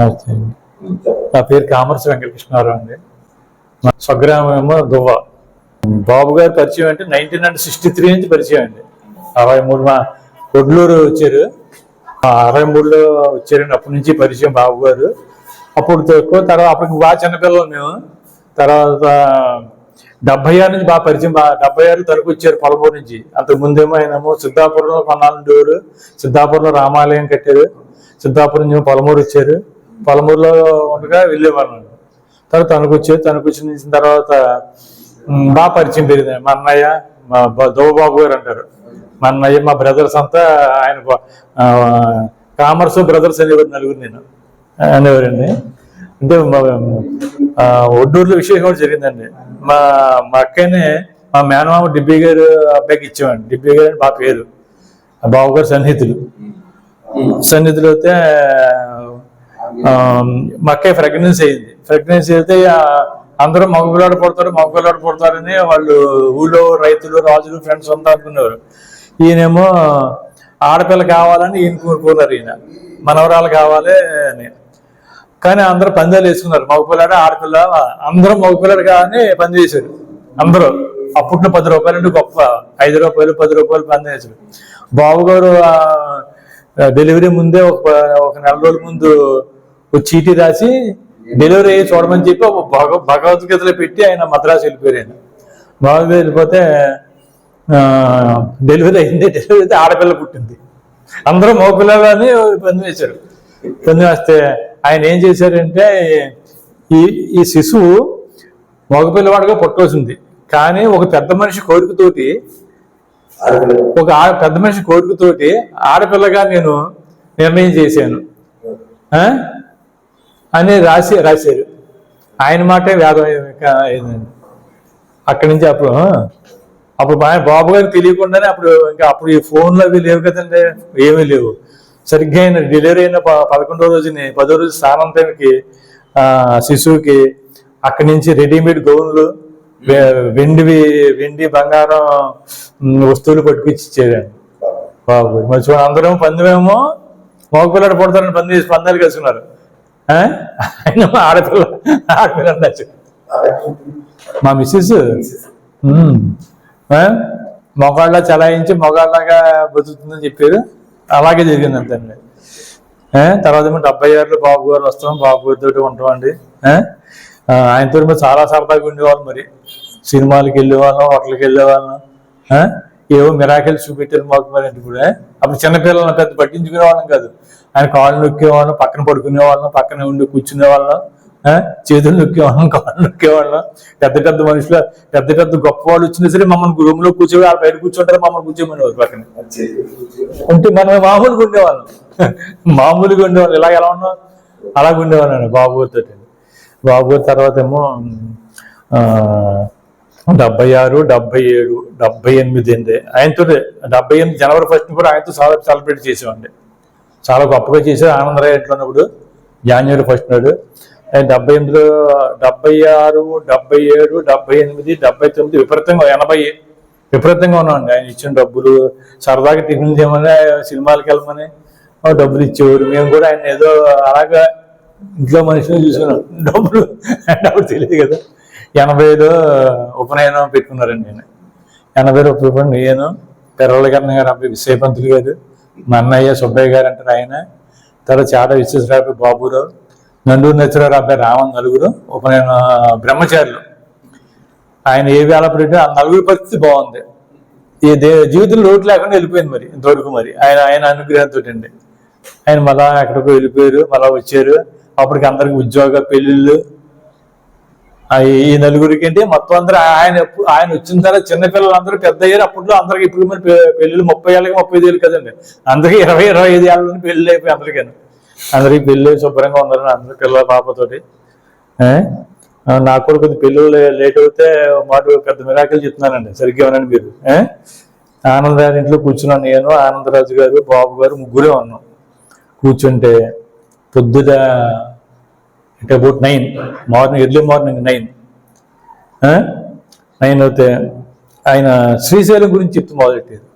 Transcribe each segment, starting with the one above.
నమస్తే నా పేరు కామర్స్ వెంకటకృష్ణారావు అండి. స్వగ్రామం ఏమో దువ్వ. బాబు గారు పరిచయం అంటే నైన్టీన్ హండ్రెడ్ సిక్స్టీ త్రీ నుంచి పరిచయం అండి. అరవై మూడు మా కొడ్లూరు వచ్చారు. అరవై మూడులో వచ్చారండి. అప్పటి నుంచి పరిచయం బాబు గారు. అప్పుడు తక్కువ తర్వాత అప్పటికి బాగా చిన్నపిల్లలు మేము. తర్వాత డెబ్బై ఆరు నుంచి బాగా పరిచయం బాగా డెబ్బై ఆరు తరకు వచ్చారు పొలపూర్ నుంచి. అంతకు ముందేమో ఆయనేమో సిద్ధాపురంలో కొన్నాళ్ళు ఉండేవారు. సిద్ధాపురంలో రామాలయం కట్టారు. సిద్ధాపురం నుంచి పొలమూరు వచ్చారు. పొలమూరులో ఉండగా వెళ్ళేవాళ్ళం తర్వాత తణుకు వచ్చారు తణుకు వచ్చిన తర్వాత బాగా పరిచయం పెరిగింది. మా అన్నయ్య మా దోబాబు గారు అంటారు. మా అన్నయ్య మా బ్రదర్స్ అంతా ఆయన కామర్స్ బ్రదర్స్ అనేవారు నలుగురు నేను. అనేవారండి. అంటే ఒడ్డూరులో విశేషం కూడా జరిగిందండి. మా మా అక్కనే మా మేనమామ డిబ్బి గారు అబ్బాయికి ఇచ్చామండి డిబ్బి గారు అని మా పేరు. బాబు గారు సన్నిహితులు. సన్నిధిలో అయితే మా అక్కయ్య ప్రెగ్నెన్సీ అయింది. ప్రెగ్నెన్సీ అయితే ఆ, అందరూ మగపిల్లాడు పడతారు మగపిల్లాడు పడతారని వాళ్ళు ఊళ్ళో రైతులు రాజులు ఫ్రెండ్స్ అంతా అనుకున్నారు. ఈయనేమో ఆడపిల్ల కావాలని ఈయన కోరుకున్నారు ఈయన. మనవరాలు కావాలి అని. కానీ అందరూ పందాలు వేసుకున్నారు. మగపిల్లాడు ఆడపిల్ల అందరూ మగపిల్లాడు కావాలని పంది వేశారు. అందరూ. అప్పట్లో పది రూపాయలు అంటే గొప్ప. ఐదు రూపాయలు పది రూపాయలు పందెం వేశారు. బాబు గారు డెలివరీ ముందే ఒక ఒక నెల రోజుల ముందు ఒక చీటీ రాసి డెలివరీ అయ్యి చూడమని చెప్పి ఒక భగ భగవద్గీతలో పెట్టి ఆయన మద్రాసు వెళ్ళిపోయారు. ఆయన వెళ్ళిపోతే డెలివరీ అయింది. డెలివరీ అయితే ఆడపిల్ల పుట్టింది. అందరూ మగపిల్లలు అని పంది వేశారు. పంది వేస్తే ఆయన ఏం చేశారంటే ఈ ఈ శిశువు మగపిల్లవాడుగా పుట్టవలసింది. కానీ ఒక పెద్ద మనిషి కోరికతోటి ఒక పెద్ద మనిషి కోరికతోటి ఆడపిల్లగా నేను నిర్ణయం చేశాను. అని రాసి రాశారు. ఆయన మాటే వేదం ఇంకా అయిందండి అక్కడి నుంచి అప్పుడు అప్పుడు మా బాబు గారికి తెలియకుండానే అప్పుడు ఇంకా అప్పుడు ఈ ఫోన్లు అవి లేవు కదండి ఏమీ లేవు. సరిగ్గా అయిన డెలివరీ అయిన ప- పదకొండో రోజుని పదో రోజు స్నానంతానికి శిశువుకి అక్కడి నుంచి రెడీమేడ్ గౌన్లు వెండివి వెండి బంగారం వస్తువులు పట్టుకొచ్చి ఇచ్చారండి బాబు మరి అందరం పందెమేమో మగపిల్లడు పడతారని పంది పందాలు కలుసుకున్నారు ఆయన ఆడపిల్ల ఆడపిల్ల మా మిస్సెస్ మొగాళ్ళ చలాయించి మొగాళ్ళగా బతుకుతుందని చెప్పారు. అలాగే జరిగింది అంతండి తర్వాత ఏమో డెబ్బై ఆరులో బాబు గారు వస్తాం బాబు గారితో ఉంటామండి ఆ? ఆయనతో చాలా సరదాగా ఉండేవాళ్ళం మరి. సినిమాలకి వెళ్ళేవాళ్ళం హోటల్కి వెళ్ళేవాళ్ళం. ఏవో మిరాకిల్స్ చూపెట్టారు మాకు మరి అంటే ఇప్పుడు అప్పుడు చిన్నపిల్లలను పెద్ద పట్టించుకునే వాళ్ళం కాదు. ఆయన కాళ్ళు నొక్కేవాళ్ళం పక్కన పడుకునే వాళ్ళం పక్కన ఉండి కూర్చునే వాళ్ళం చేతులు నొక్కేవాళ్ళం కాళ్ళు నొక్కేవాళ్ళం. పెద్ద పెద్ద మనుషులు పెద్ద పెద్ద గొప్ప వాళ్ళు వచ్చినా సరే మమ్మల్ని రూమ్లో కూర్చోవాలి వాళ్ళు బయట కూర్చుంటారు మమ్మల్ని కూర్చోమనేవారు పక్కన. ఉంటే మనం మామూలుగా ఉండేవాళ్ళం. మామూలుగా ఉండేవాళ్ళం. ఇలా ఎలా ఉన్నాం? అలాగ ఉండేవాళ్ళం బాబు గారితో బాబు గారి తర్వాత ఏమో ఆ, డెబ్బై ఆరు డెబ్బై ఏడు డెబ్బై ఎనిమిది అండి ఆయనతో డెబ్బై ఎనిమిది జనవరి ఫస్ట్ కూడా ఆయనతో చాలా సెలబ్రేట్ చేసామండి చాలా గొప్పగా చేశారు ఆనందరాయ్ ఇంట్లో ఉన్నప్పుడు జాన్యువరి ఫస్ట్ నాడు. ఆయన డెబ్బై ఎనిమిదిలో డెబ్బై ఆరు డెబ్బై ఏడు డెబ్బై ఎనిమిది డెబ్బై తొమ్మిది విపరీతంగా ఎనభై విపరీతంగా ఉన్నామండి ఆయన ఇచ్చిన డబ్బులు సరదాగా టిఫిన్ చేయమని సినిమాలకు వెళ్ళమని డబ్బులు ఇచ్చేవారు మేము కూడా ఆయన ఏదో అలాగా ఇంట్లో మనుషులు చూసుకున్నాం. డబ్బులు డబ్బులు తెలియదు కదా. ఎనభై ఐదు ఉపనయనం పెట్టుకున్నారండి నేను ఎనభై ఉపయోగం నేను పెర్రల కన్న గారు అబ్బాయి విజయపంతులు గారు మా అన్నయ్య సుబ్బయ్య గారు అంటారు ఆయన. తర్వాత చాడ విశ్వేశ్వరరావు బాబురావు నండూరు నచ్చరావు అబ్బాయి రామన్ నలుగురు ఉపనయన బ్రహ్మచారులు. ఆయన ఏ వేళ పెట్టి ఆ నలుగురు పరిస్థితి బాగుంది. ఈ దే జీవితంలో లోటు లేకుండా వెళ్ళిపోయింది మరి ఇంతవరకు మరి. ఆయన ఆయన అనుగ్రహంతో అండి. ఆయన మళ్ళా ఎక్కడికో వెళ్ళిపోయారు మళ్ళా వచ్చారు. అప్పటికి అందరికి ఉద్యోగ పెళ్ళిళ్ళు ఈ నలుగురికి అంటే మొత్తం అందరూ ఆయన ఆయన వచ్చిన తర్వాత చిన్నపిల్లలు అందరూ పెద్ద అయ్యారు. అప్పట్లో అందరికి ఇప్పుడు మరి పెళ్ళిళ్ళు ముప్పై ఏళ్ళకి ముప్పై ఐదు ఏళ్ళు కదండి. అందరికి ఇరవై ఇరవై ఐదు ఏళ్ళ నుండి పెళ్ళి అయిపోయి అందరికీ అందరికి పెళ్ళి శుభ్రంగా ఉన్నారు అందరూ పిల్లల పాపతోటి. నాకు కూడా కొద్ది పెళ్ళిళ్ళు లేట్ అవుతే మాట పెద్ద మిరాకులు చెప్తున్నానండి. సరిగ్గా ఉన్నాను మీరు. ఆనందరాజు ఇంట్లో కూర్చున్నాను నేను ఆనందరాజు గారు బాబు గారు ముగ్గురే ఉన్నాం. కూర్చుంటే పొద్దుట అంటే about nine morning early morning nine nine అయితే ఆయన శ్రీశైలం గురించి చెప్తూ మొదలెట్టారు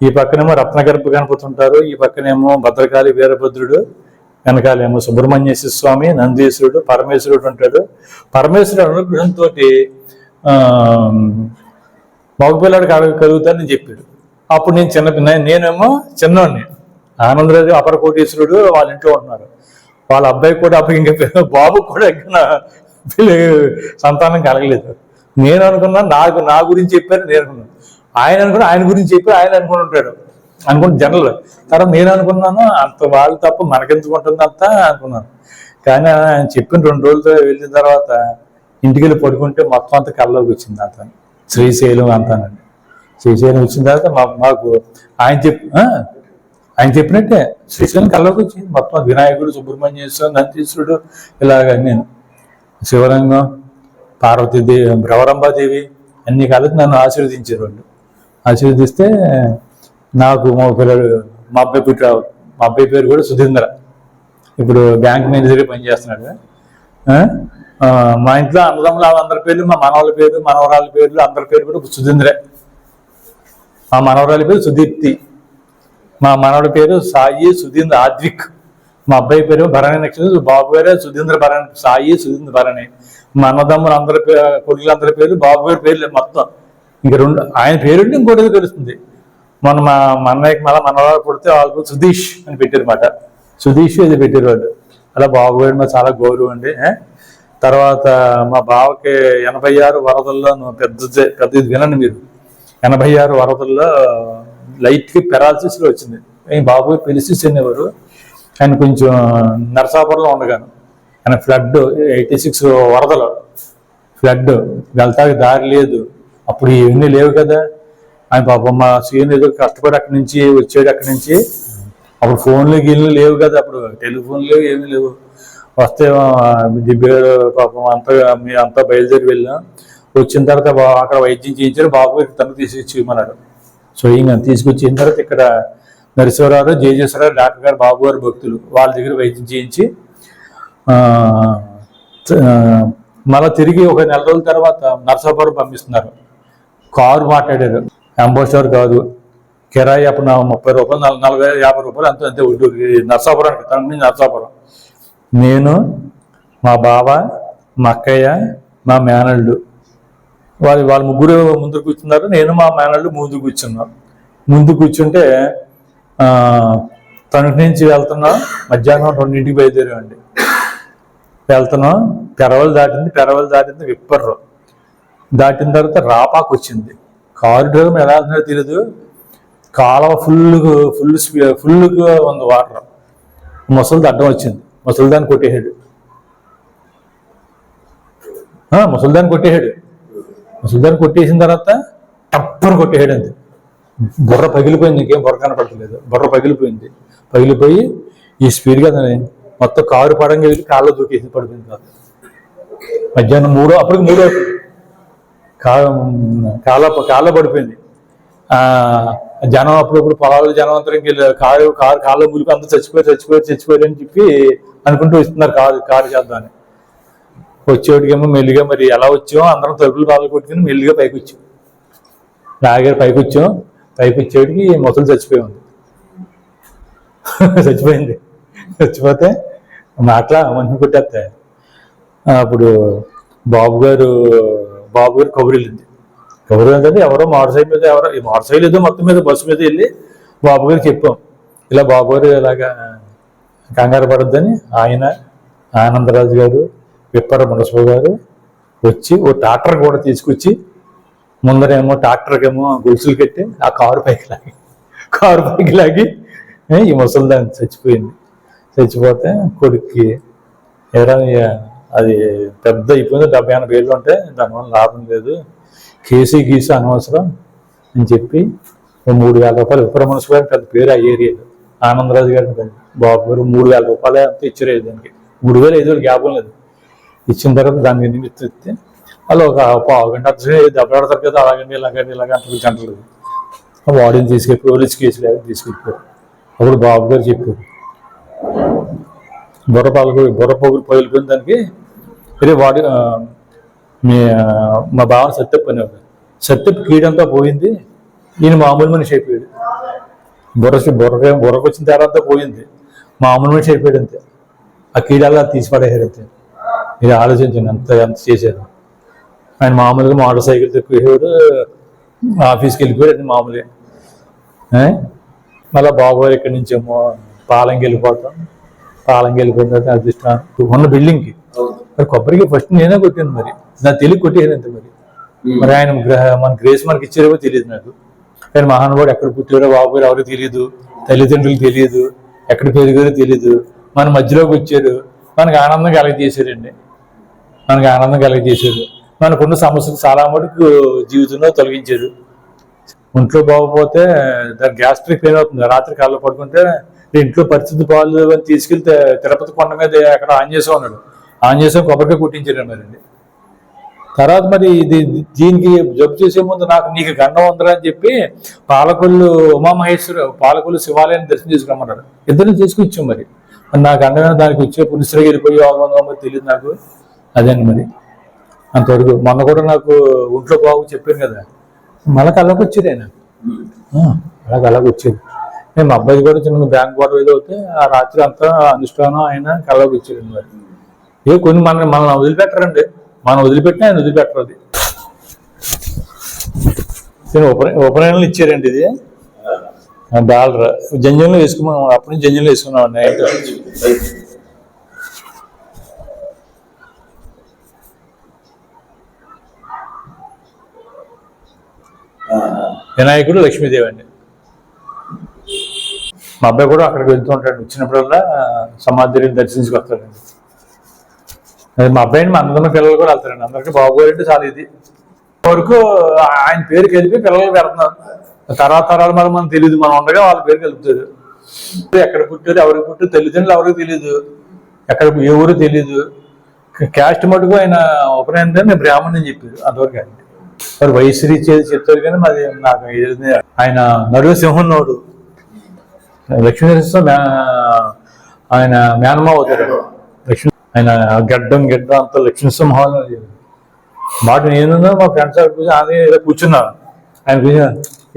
ఈ పక్కనేమో రత్నగర్భ గణపతి ఉంటారు ఈ పక్కనేమో భద్రకాళి వీరభద్రుడు వెనకాలేమో సుబ్రహ్మణ్యేశ్వర స్వామి నందీశ్వరుడు పరమేశ్వరుడు ఉంటాడు. పరమేశ్వరుడు అనుగ్రహంతో మగపిల్లాడు కలుగు కలుగుతానని చెప్పాడు. అప్పుడు నేను చిన్న నేనేమో చిన్నవాడిని ఆనందరాజు అపర కోటీశ్వరుడు వాళ్ళ ఇంట్లో ఉంటున్నారు. వాళ్ళ అబ్బాయి కూడా అప్పుడు ఇంకా బాబు కూడా ఇంకా సంతానం కలగలేదు. నేను అనుకున్నా నాకు నా గురించి చెప్పారు నేను అనుకున్నాను ఆయన అనుకున్నా ఆయన గురించి చెప్పి ఆయన అనుకుని ఉంటాడు. అనుకున్న జనరల్. తర్వాత నేను అనుకున్నాను అంత వాళ్ళు తప్ప మనకెందుకుంటుంది అంతా అనుకున్నాను. కానీ ఆయన చెప్పిన రెండు రోజులతో వెళ్ళిన తర్వాత ఇంటికి వెళ్ళి పడుకుంటే మొత్తం అంత కళ్ళలోకి వచ్చింది అంతా శ్రీశైలం అంతానండి. శ్రీశైలం వచ్చిన తర్వాత మా- మాకు ఆయన చెప్ ఆయన చెప్పినట్టే శ్రీశైలం కళ్ళకు వచ్చింది. మొత్తం వినాయకుడు సుబ్రహ్మణ్యేశ్వరుడు నందీశ్వరుడు ఇలాగ నేను శివరంగం పార్వతీదేవి భ్రవరంబాదేవి అన్ని కలిపి నన్ను ఆశీర్వదించారు వాళ్ళు. ఆశీర్వదిస్తే నాకు మా పిల్లడు మా అబ్బాయి పుట్ట మా అబ్బాయి పేరు కూడా సుధీంద్ర. ఇప్పుడు బ్యాంక్ మేనేజర్గా పనిచేస్తున్నాడు మా ఇంట్లో అన్నదమ్ములు అందరి పేర్లు మా మనవాళ్ళ పేరు మనవరాళ్ళ పేర్లు అందరి పేరు కూడా సుధీంద్రే. మా మనవరాలి పేరు సుదీప్తి. మా మనవడి పేరు సాయి సుధీంద్ర ఆద్విక్. మా అబ్బాయి పేరు భరణి నక్షత్రం బాబు పేరు సుధీంద్ర భరణి సాయి సుధీంద్ర భరణి. మా అన్నదమ్ములు అందరి పేరు కొడుకులందరి పేరు బాబు గారి లేదు మొత్తం. ఇంక రెండు ఆయన పేరుండి ఇంకోటి తెలుస్తుంది. మొన్న మా మా అన్నయ్యకి మళ్ళీ మనవాడు పుడితే వాళ్ళకు సుధీష్ అని పెట్టారు సుధీష్ ఇది పెట్టారు వాళ్ళు. అలా బాబు గారు మాకు చాలా గౌరవం అండి తర్వాత మా బావకి ఎనభై ఆరు వరదల్లో పెద్ద పెద్ద వినండి మీరు. ఎనభై ఆరు వరదల్లో లైట్గా పెరాలసిస్లో వచ్చింది. బాబు పెలిసిస్ అనేవారు ఆయన కొంచెం నరసాపురంలో ఉండగాను. ఆయన ఫ్లడ్ ఎయిటీ సిక్స్ వరదలు. ఫ్లడ్ వెళ్తాకి దారి లేదు. అప్పుడు ఇవన్నీ లేవు కదా. ఆయన పాపం మా సీఎం ఏదో కష్టపడి అక్కడి నుంచి వచ్చాడు అక్కడి నుంచి. అప్పుడు ఫోన్లు గిన్నెలు లేవు కదా అప్పుడు. టెలిఫోన్లు ఏమీ లేవు. వస్తే దిబ్బగారు పాపం అంతా మీ అంతా బయలుదేరి వెళ్ళాం. వచ్చిన తర్వాత అక్కడ వైద్యం చేయించారు. బాబు తను తీసుకొచ్చి ఇవ్వమన్నాడు స్వయంగా తీసుకొచ్చిన తర్వాత ఇక్కడ నరసింహరావు జయజేశ్వరరావు డాక్టర్ గారు బాబు గారు భక్తులు వాళ్ళ దగ్గర వైద్యం చేయించి మళ్ళీ తిరిగి ఒక నెల రోజుల తర్వాత నరసాపురం పంపిస్తున్నారు. కారు మాట్లాడారు. అంబోసర్ కాదు. కిరాయి అప్పుడు ముప్పై రూపాయలు నలభై యాభై రూపాయలు అంత అంతే ఉండు నరసాపురానికి తన నరసాపురం నేను మా బావ మా అక్కయ్య మా మేనళ్ళు వాళ్ళు వాళ్ళ ముగ్గురు ముందు కూర్చున్నారు. నేను మా మేనళ్ళు ముందు కూర్చున్నాను ముందు కూర్చుంటే ఆ, తణుకు నుంచి వెళ్తున్నా. మధ్యాహ్నం రెండింటికి బయలుదేరామండి. వెళ్తున్నాం. పెరవలు దాటింది పెరవలు దాటింది విప్పర్రు. దాటిన తర్వాత రాపాకు వచ్చింది. కారు డ్రైవర్ ఎలా వెళ్తున్నారో తెలియదు కాలువ ఫుల్ ఫుల్ ఫుల్గా ఉంది వాటర్. ముసలిది అడ్డం వచ్చింది. ముసలిదాన్ని కొట్టేశాడు. ముసలిదాన్ని కొట్టేశాడు. ముసలిదాన్ని కొట్టేసిన తర్వాత టప్పని కొట్టేయడం అంతే బుర్ర పగిలిపోయింది ఇంకేం బుర్ర కనపడలేదు బుర్ర పగిలిపోయింది. పగిలిపోయి ఈ స్పీడ్గా దాన్ని మొత్తం కారు పడంగా వెళ్ళి కాళ్ళు దూకేసి పడిపోయింది కాదు మధ్యాహ్నం మూడో అప్పటికి మూడో అవుతుంది. కాళ్ళ కాళ్ళ పడిపోయింది. జనం అప్పుడప్పుడు పొలాలు జనం అంతా ఇంక కారు కారు కాళ్ళ ములిపి అంతా చచ్చిపోయి చచ్చిపోయి చచ్చిపోయారు అని చెప్పి అనుకుంటూ ఇస్తున్నారు కారు కారు చేద్దామని. వచ్చేటికేమో మెల్లిగా మరి ఎలా వచ్చామో అందరం తలుపులు బాధలు కొట్టుకుని మెల్లిగా పైకి వచ్చాం. లాగారు పైకి వచ్చాం. పైకి వచ్చేటికి మొసలు చచ్చిపోయి ఉంది చచ్చిపోయింది. చచ్చిపోతే మాట్లా మనిషి కొట్టేస్తే అప్పుడు బాబు గారు బాబు గారు కబురు వెళ్ళింది. కబురు ఏంటంటే ఎవరో మోటార్ సైకిల్ మీద ఎవరో మోటార్ సైకిల్ ఏదో మొత్తం మీద బస్సు మీద వెళ్ళి బాబు గారికి చెప్పాం. ఇలా బాబు గారు ఇలాగా కంగారు పడద్దని ఆయన ఆనందరాజు గారు విప్పర మునసబు గారు వచ్చి ఓ ట్రాక్టర్ కూడా తీసుకొచ్చి ముందరేమో ట్రాక్టర్కేమో గొలుసులు కట్టి ఆ కారు పైకి లాగి కారు పైకి లాగి ఈ ముసలిదాన్ని చచ్చిపోయింది. చచ్చిపోతే కొడుక్కి ఎరా అది పెద్ద అయిపోయింది డెబ్బై ఎనభై వేలు ఉంటే దానివల్ల లాభం లేదు. కేసీ గీసీ అనవసరం అని చెప్పి ఓ మూడు వేల రూపాయలు విప్ర మున్సిపాలిటీ పెద్ద పేరు ఆ ఏరియాలో. ఆనందరాజు గారిని బాబు గారు మూడు వేల రూపాయలు అంత ఇచ్చారు దానికి మూడు వేలు ఐదు వేలు జ్ఞాపకం లేదు. ఇచ్చిన తర్వాత దాన్ని నిమిత్తం ఇస్తే వాళ్ళు ఒక పావు గంట దెబ్బలాడతారు కదా అలాగండి ఇలాగండి ఇలాగ అంటారు గంటలు వాడిని తీసుకెళ్ళి పోలీస్ కేసు లేక తీసుకెళ్ళిపోయారు. అప్పుడు బాబు గారు చెప్పారు. బుర్ర పాలకు బుర్ర పొగులు పగిలిపోయిన దానికి అరే వాడి మీ మా బావని సత్యప్ అనేవాడు. సత్యప్ కీడంతా పోయింది. ఈయన మామూలు మనిషి అయిపోయాడు. బుర్ర బుర్ర బుర్రకు వచ్చిన తర్వాత పోయింది. మామూలు మనిషి అయిపోయాడు అంతే. ఆ కీడాలు తీసి పడేయారు అంతే. మీరు ఆలోచించండి ఎంత ఎంత చేశారు. ఆయన మామూలుగా మోటార్ సైకిల్ తక్కువేవాడు ఆఫీస్కి వెళ్ళిపోయాడు మామూలుగా? మళ్ళా బాబు ఇక్కడి నుంచి ఏమో పాలంకి వెళ్ళిపోతాం. పాలంకి వెళ్ళిపోయిన తర్వాత ఉన్న బిల్డింగ్కి. మరి కొబ్బరికి ఫస్ట్ నేనే కొట్టాను మరి. నాకు తెలియక కొట్టేది అంతే మరి. మరి ఆయన గ్రహ మన గ్రేస్ మనకి ఇచ్చారో తెలియదు నాకు. కానీ మహానుభావుడు ఎక్కడ పుట్టారో బాబు గారు ఎవరికి తెలియదు. తల్లిదండ్రులకు తెలియదు. ఎక్కడ పెరిగారో తెలియదు. మన మధ్యలోకి వచ్చారు. మనకు ఆనందం కలగజేశారండి. మనకు ఆనందం కలగజేశారు. మనకున్న సమస్యలు చాలా మటుకు జీవితంలో తొలగించారు. ఒంట్లో బాగోపోతే దాని గ్యాస్ట్రిక్ పెయిన్ అవుతుంది. రాత్రి కాళ్ళు పడుకుంటే ఇంట్లో పరిస్థితి బాగాలేదు అని తీసుకెళ్తే తిరుపతి కొండ మీద అక్కడ ఆన్ చేసే ఉన్నాడు. ఆన్ చేసే కొబ్బరికాయ కుట్టించారు మరండి తర్వాత మరి ఇది దీనికి జబ్బు చేసే ముందు నాకు నీకు గండం ఉందిరా అని చెప్పి పాలకొల్లు ఉమామహేశ్వర పాలకొల్లు శివాలయాన్ని దర్శనం చేసుకురమ్మన్నాడు ఇద్దరిని తీసుకొచ్చాం మరి. మరి నా గండమైన దానికి వచ్చే పునిశ్రీ వెళ్ళిపోయి మరి తెలియదు నాకు. అదండి మరి. అంతవరకు మొన్న కూడా నాకు ఒంట్లో బాగు చెప్పాను కదా. మళ్ళీ కళ్ళకు వచ్చేది ఆయన. ఆ, అలా కళ్ళకి వచ్చేది. నేను మా అబ్బాయి కూడా చిన్న బ్యాంక్ గొడవ ఏదో అయితే ఆ రాత్రి అంతా అనుష్ఠానం ఆయన కళ్ళకు వచ్చేది మరి. ఏ కొన్ని మన మనం వదిలిపెట్టరండి. మనం వదిలిపెట్టినా ఆయన వదిలిపెట్టరు అది. దీని ఉప ఇచ్చారండి ఇది. డాలర్. జంజంలో వేసుకున్నాం. అప్పుడు నుంచి జంజంలో వేసుకున్నాం నైట్ వినాయకుడు లక్ష్మీదేవి అండి. మా అబ్బాయి కూడా అక్కడికి వెళ్తూ ఉంటాడు. వచ్చినప్పుడల్లా సమాధిని దర్శించుకు వస్తాడండి అది మా అబ్బాయిని మా అందరం పిల్లలు కూడా వెళ్తారండి. అందరికీ బాబు అంటే చాలా ఇది. వరకు ఆయన పేరు కలిపి పిల్లలు పెడుతున్నాం తర్వాత తరాలు మరి మనం తెలియదు మనం ఉండగా వాళ్ళ పేరు కలుపుతారు ఎక్కడ పుట్టారు ఎవరికి పుట్టారు తల్లిదండ్రులు ఎవరికి తెలియదు ఎక్కడ ఏ ఊరు తెలియదు క్యాస్ట్ మటుకు ఆయన ఉపనయనం బ్రాహ్మణ్ అని చెప్పారు. అంతవరకు అండి మరి చేసి చెప్తారు కానీ మరి నాకు ఇది ఆయన నరుసింహన్నోడు లక్ష్మీనరసింహ ఆయన మేనమా అవుతాడు. లక్ష్మీ ఆయన గడ్డం గడ్డం అంత లక్ష్మీసింహం మాట నేను మా ఫ్రెండ్స్ కూర్చొని ఆయన ఏదో కూర్చున్నా ఆయన కూర్చున్నా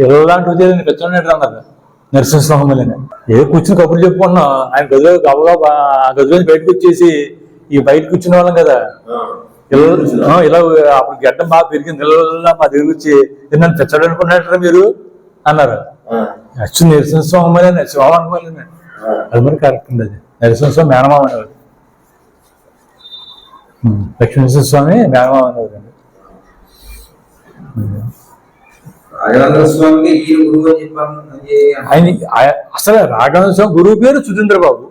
ఎలాంటి వచ్చేది పెద్దోడు అన్నారు? నరసింహస్వామిని ఏదో కూర్చుని కబుర్లు చెప్పుకున్నాం. ఆయన గదిలో గబగబా ఆ గదిలో నుంచి బయటకు వచ్చేసి ఈ బయట కూర్చునే వాళ్ళం కదా. ఇలా అప్పుడు గడ్డం బాగా పెరిగింది. ఇలా మా దగ్గర వచ్చి "ఏ, నన్ను తెచ్చాడు అనుకున్నారా మీరు? అన్నారు. యాక్చువల్ నరసింహస్వామి అని శివం అనుకోలేదు. అది మరి కరెక్ట్ ఉంది అది. నరసింహస్వామి మేనమామ అనేవారు ఉమ్, లక్ష్మీనరసింహస్వామి మేనమామ అనేవారు అండి ఆయన ఆయ- అసలు రాఘవేంద్ర స్వామి గురువు పేరు సుధీంద్ర బాబు